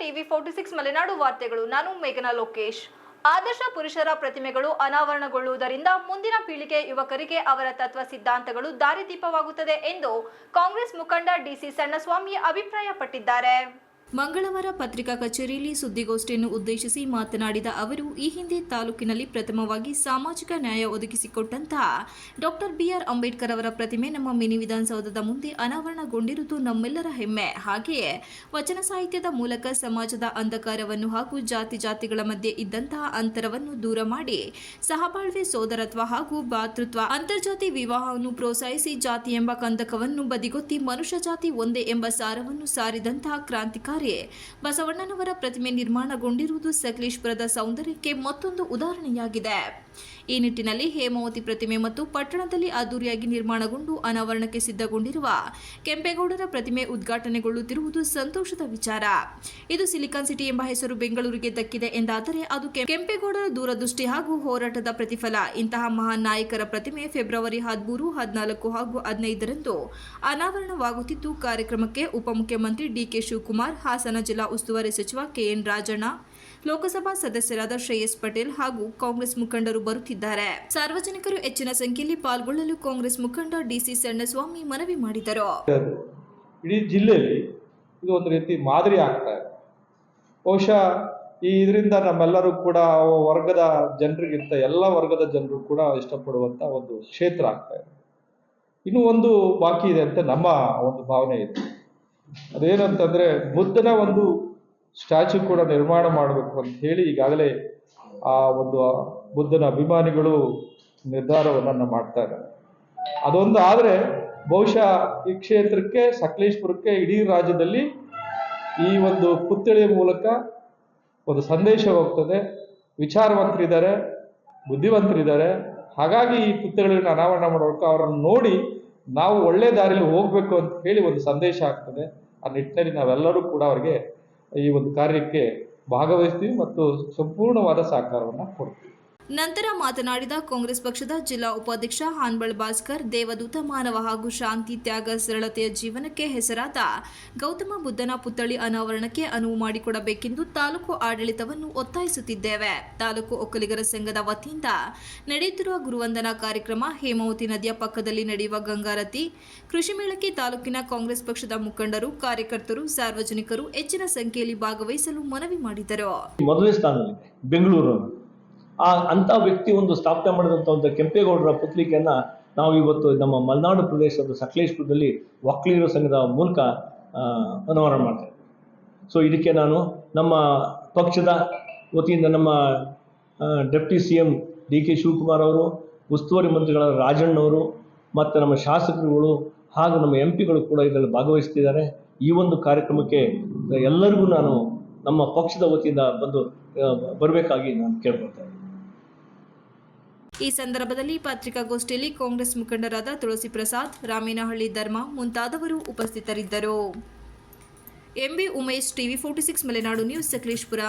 TV forty six Malenadu ವಾರ್ತೆಗಳು. ನಾನು ಮೇಘನಾ ಲೋಕೇಶ್. ಆದರ್ಶ ಪುರುಷರ ಪ್ರತಿಮೆಗಳು ಅನಾವರಣಗೊಳ್ಳುವುದರಿಂದ ಮುಂದಿನ ಪೀಳಿಗೆ ಯುವಕರಿಗೆ ಅವರ ತತ್ವ ಸಿದ್ಧಾಂತಗಳು ದಾರಿದೀಪವಾಗುತ್ತದೆ ಎಂದು ಕಾಂಗ್ರೆಸ್ ಮುಖಂಡ ಡಿಸಿ ಸಣ್ಣಸ್ವಾಮಿ ಅಭಿಪ್ರಾಯಪಟ್ಟಿದ್ದಾರೆ. ಮಂಗಳವಾರ ಪತ್ರಿಕಾ ಕಚೇರಿಯಲ್ಲಿ ಸುದ್ದಿಗೋಷ್ಠಿಯನ್ನು ಉದ್ದೇಶಿಸಿ ಮಾತನಾಡಿದ ಅವರು, ಈ ಹಿಂದೆ ತಾಲೂಕಿನಲ್ಲಿ ಪ್ರಥಮವಾಗಿ ಸಾಮಾಜಿಕ ನ್ಯಾಯ ಒದಗಿಸಿಕೊಟ್ಟಂತಹ ಡಾಕ್ಟರ್ ಬಿಆರ್ ಅಂಬೇಡ್ಕರ್ ಅವರ ಪ್ರತಿಮೆ ನಮ್ಮ ಮಿನಿ ವಿಧಾನಸೌಧದ ಮುಂದೆ ಅನಾವರಣಗೊಂಡಿರುವುದು ನಮ್ಮೆಲ್ಲರ ಹೆಮ್ಮೆ. ಹಾಗೆಯೇ ವಚನ ಸಾಹಿತ್ಯದ ಮೂಲಕ ಸಮಾಜದ ಅಂಧಕಾರವನ್ನು ಹಾಗೂ ಜಾತಿ ಜಾತಿಗಳ ಮಧ್ಯೆ ಇದ್ದಂತಹ ಅಂತರವನ್ನು ದೂರ ಮಾಡಿ ಸಹಬಾಳ್ವೆ, ಸೋದರತ್ವ ಹಾಗೂ ಭಾತೃತ್ವ, ಅಂತರ್ಜಾತಿ ವಿವಾಹವನ್ನು ಪ್ರೋತ್ಸಾಹಿಸಿ ಜಾತಿ ಎಂಬ ಕಂದಕವನ್ನು ಬದಿಗೊತ್ತಿ ಮನುಷ್ಯ ಜಾತಿ ಒಂದೇ ಎಂಬ ಸಾರವನ್ನು ಸಾರಿದಂತಹ ಕ್ರಾಂತಿಕಾರಿ ಬಸವಣ್ಣನವರ. ಪ್ರತಿಮೆ ನಿರ್ಮಾಣಗೊಂಡಿರುವುದು ಸಕಲೇಶ್ಪುರದ ಸೌಂದರ್ಯಕ್ಕೆ ಮತ್ತೊಂದು ಉದಾಹರಣೆಯಾಗಿದೆ. ಈ ನಿಟ್ಟಿನಲ್ಲಿ ಹೇಮಾವತಿ ಪ್ರತಿಮೆ ಮತ್ತು ಪಟ್ಟಣದಲ್ಲಿ ಅದ್ದೂರಿಯಾಗಿ ನಿರ್ಮಾಣಗೊಂಡು ಅನಾವರಣಕ್ಕೆ ಸಿದ್ಧಗೊಂಡಿರುವ ಕೆಂಪೇಗೌಡರ ಪ್ರತಿಮೆ ಉದ್ಘಾಟನೆಗೊಳ್ಳುತ್ತಿರುವುದು ಸಂತೋಷದ ವಿಚಾರ. ಇದು ಸಿಲಿಕಾನ್ ಸಿಟಿ ಎಂಬ ಹೆಸರು ಬೆಂಗಳೂರಿಗೆ ದಕ್ಕಿದೆ ಎಂದಾದರೆ ಅದು ಕೆಂಪೇಗೌಡರ ದೂರದೃಷ್ಟಿ ಹಾಗೂ ಹೋರಾಟದ ಪ್ರತಿಫಲ. ಇಂತಹ ಮಹಾನ್ ನಾಯಕರ ಪ್ರತಿಮೆ ಫೆಬ್ರವರಿ ಹದಿಮೂರು, ಹದಿನಾಲ್ಕು ಹಾಗೂ ಹದಿನೈದರಂದು ಅನಾವರಣವಾಗುತ್ತಿದ್ದು, ಕಾರ್ಯಕ್ರಮಕ್ಕೆ ಉಪಮುಖ್ಯಮಂತ್ರಿ ಡಿಕೆ ಶಿವಕುಮಾರ್ ಹಾಸನ ಜಿಲ್ಲಾ ಉಸ್ತುವಾರಿ ಸಚಿವ ಕೆಎನ್ ರಾಜಣ್ಣ, ಲೋಕಸಭಾ ಸದಸ್ಯರಾದ ಶ್ರೇಯಸ್ ಪಟೇಲ್ ಹಾಗೂ ಕಾಂಗ್ರೆಸ್ ಮುಖಂಡರು ಬರುತ್ತಿದ್ದಾರೆ. ಸಾರ್ವಜನಿಕರು ಹೆಚ್ಚಿನ ಸಂಖ್ಯೆಯಲ್ಲಿ ಪಾಲ್ಗೊಳ್ಳಲು ಕಾಂಗ್ರೆಸ್ ಮುಖಂಡ ಡಿಸಿ ಸಣ್ಣಸ್ವಾಮಿ ಮನವಿ ಮಾಡಿದರು. ಇಡೀ ಜಿಲ್ಲೆಯಲ್ಲಿ ಇದು ಒಂದು ರೀತಿ ಮಾದರಿ ಆಗ್ತಾ ಇದೆ. ಬಹುಶಃ ಈ ಇದರಿಂದ ನಮ್ಮೆಲ್ಲರೂ ಕೂಡ ವರ್ಗದ ಜನರಿಗಿಂತ ಎಲ್ಲ ವರ್ಗದ ಜನರು ಕೂಡ ಇಷ್ಟಪಡುವಂತ ಒಂದು ಕ್ಷೇತ್ರ ಆಗ್ತಾ ಇದೆ. ಇನ್ನೂ ಒಂದು ಬಾಕಿ ಇದೆ ಅಂತ ನಮ್ಮ ಒಂದು ಭಾವನೆ ಇದೆ. ಅದೇನಂತಂದ್ರೆ ಬುದ್ಧನ ಒಂದು ಸ್ಟ್ಯಾಚು ಕೂಡ ನಿರ್ಮಾಣ ಮಾಡಬೇಕು ಅಂತ ಹೇಳಿ ಈಗಾಗಲೇ ಆ ಒಂದು ಬುದ್ಧನ ಅಭಿಮಾನಿಗಳು ನಿರ್ಧಾರವನ್ನು ಮಾಡ್ತಾ ಇದ್ದಾರೆ. ಅದೊಂದು ಆದರೆ ಬಹುಶಃ ಈ ಕ್ಷೇತ್ರಕ್ಕೆ, ಸಕಲೇಶ್ಪುರಕ್ಕೆ ಇಡೀ ರಾಜ್ಯದಲ್ಲಿ ಈ ಒಂದು ಪುತ್ಥಳಿಯ ಮೂಲಕ ಒಂದು ಸಂದೇಶ ಹೋಗ್ತದೆ. ವಿಚಾರವಂತರಿದ್ದಾರೆ, ಬುದ್ಧಿವಂತರಿದ್ದಾರೆ. ಹಾಗಾಗಿ ಈ ಪುತ್ಥಳಿಯನ್ನು ಅನಾವರಣ ಮಾಡೋಕೆ ಅವರನ್ನು ನೋಡಿ ನಾವು ಒಳ್ಳೆ ದಾರಿಯಲ್ಲಿ ಹೋಗಬೇಕು ಅಂತ ಹೇಳಿ ಒಂದು ಸಂದೇಶ ಆಗ್ತದೆ. ಆ ನಿಟ್ಟಿನಲ್ಲಿ ನಾವೆಲ್ಲರೂ ಕೂಡ ಅವರಿಗೆ ಈ ಒಂದು ಕಾರ್ಯಕ್ಕೆ ಭಾಗವಹಿಸ್ತೀವಿ ಮತ್ತು ಸಂಪೂರ್ಣವಾದ ಸಹಕಾರವನ್ನು ಕೊಡ್ತೀವಿ. ನಂತರ ಮಾತನಾಡಿದ ಕಾಂಗ್ರೆಸ್ ಪಕ್ಷದ ಜಿಲ್ಲಾ ಉಪಾಧ್ಯಕ್ಷ ಹಾನ್ಬಳ್ ಭಾಸ್ಕರ್, ದೇವದೂತ ಮಾನವ ಹಾಗೂ ಶಾಂತಿ ತ್ಯಾಗ ಸರಳತೆಯ ಜೀವನಕ್ಕೆ ಹೆಸರಾದ ಗೌತಮ ಬುದ್ಧನ ಪುತ್ಥಳಿ ಅನಾವರಣಕ್ಕೆ ಅನುವು ಮಾಡಿಕೊಡಬೇಕೆಂದು ತಾಲೂಕು ಆಡಳಿತವನ್ನು ಒತ್ತಾಯಿಸುತ್ತಿದ್ದೇವೆ. ತಾಲೂಕು ಒಕ್ಕಲಿಗರ ಸಂಘದ ವತಿಯಿಂದ ನಡೆಯುತ್ತಿರುವ ಗುರುವಂದನಾ ಕಾರ್ಯಕ್ರಮ ಹೇಮಾವತಿ ನದಿಯ ಪಕ್ಕದಲ್ಲಿ ನಡೆಯುವ ಗಂಗಾರತಿ, ಕೃಷಿ ಮೇಳಕ್ಕೆ ತಾಲೂಕಿನ ಕಾಂಗ್ರೆಸ್ ಪಕ್ಷದ ಮುಖಂಡರು, ಕಾರ್ಯಕರ್ತರು, ಸಾರ್ವಜನಿಕರು ಹೆಚ್ಚಿನ ಸಂಖ್ಯೆಯಲ್ಲಿ ಭಾಗವಹಿಸಲು ಮನವಿ ಮಾಡಿದರು. ಬೆಂಗಳೂರು ಆ ಅಂಥ ವ್ಯಕ್ತಿ ಒಂದು ಸ್ಥಾಪನೆ ಮಾಡಿದಂಥ ಒಂದು ಕೆಂಪೇಗೌಡರ ಪತ್ರಿಕೆಯನ್ನ ನಾವು ಇವತ್ತು ನಮ್ಮ ಮಲೆನಾಡು ಪ್ರದೇಶದ ಸಕಲೇಶ್ಪುರದಲ್ಲಿ ಒಕ್ಕಲಿಗರ ಸಂಘದ ಮೂಲಕ ಅನಾವರಣ ಮಾಡ್ತೇವೆ ಸೊ ಇದಕ್ಕೆ ನಾನು ನಮ್ಮ ಪಕ್ಷದ ವತಿಯಿಂದ ನಮ್ಮ deputy C M D K Shivakumar ಅವರು, ಉಸ್ತುವಾರಿ ಮಂತ್ರಿಗಳ ರಾಜಣ್ಣವರು ಮತ್ತು ನಮ್ಮ ಶಾಸಕರುಗಳು ಹಾಗೂ ನಮ್ಮ ಎಂ ಪಿಗಳು ಕೂಡ ಇದರಲ್ಲಿ ಭಾಗವಹಿಸ್ತಿದ್ದಾರೆ. ಈ ಒಂದು ಕಾರ್ಯಕ್ರಮಕ್ಕೆ ಎಲ್ಲರಿಗೂ ನಾನು ನಮ್ಮ ಪಕ್ಷದ ವತಿಯಿಂದ ಬಂದು ಬರಬೇಕಾಗಿ ನಾನು ಕೇಳ್ಕೊಳ್ತೇನೆ ಈ ಸಂದರ್ಭದಲ್ಲಿ ಪತ್ರಿಕಾಗೋಷ್ಠಿಯಲ್ಲಿ ಕಾಂಗ್ರೆಸ್ ಮುಖಂಡರಾದ ತುಳಸಿ ಪ್ರಸಾದ್, ರಾಮೇನಹಳ್ಳಿ ಧರ್ಮ ಮುಂತಾದವರು ಉಪಸ್ಥಿತರಿದ್ದರು. M B Umesh, TV forty six, Malenadu news, Sakleshpur.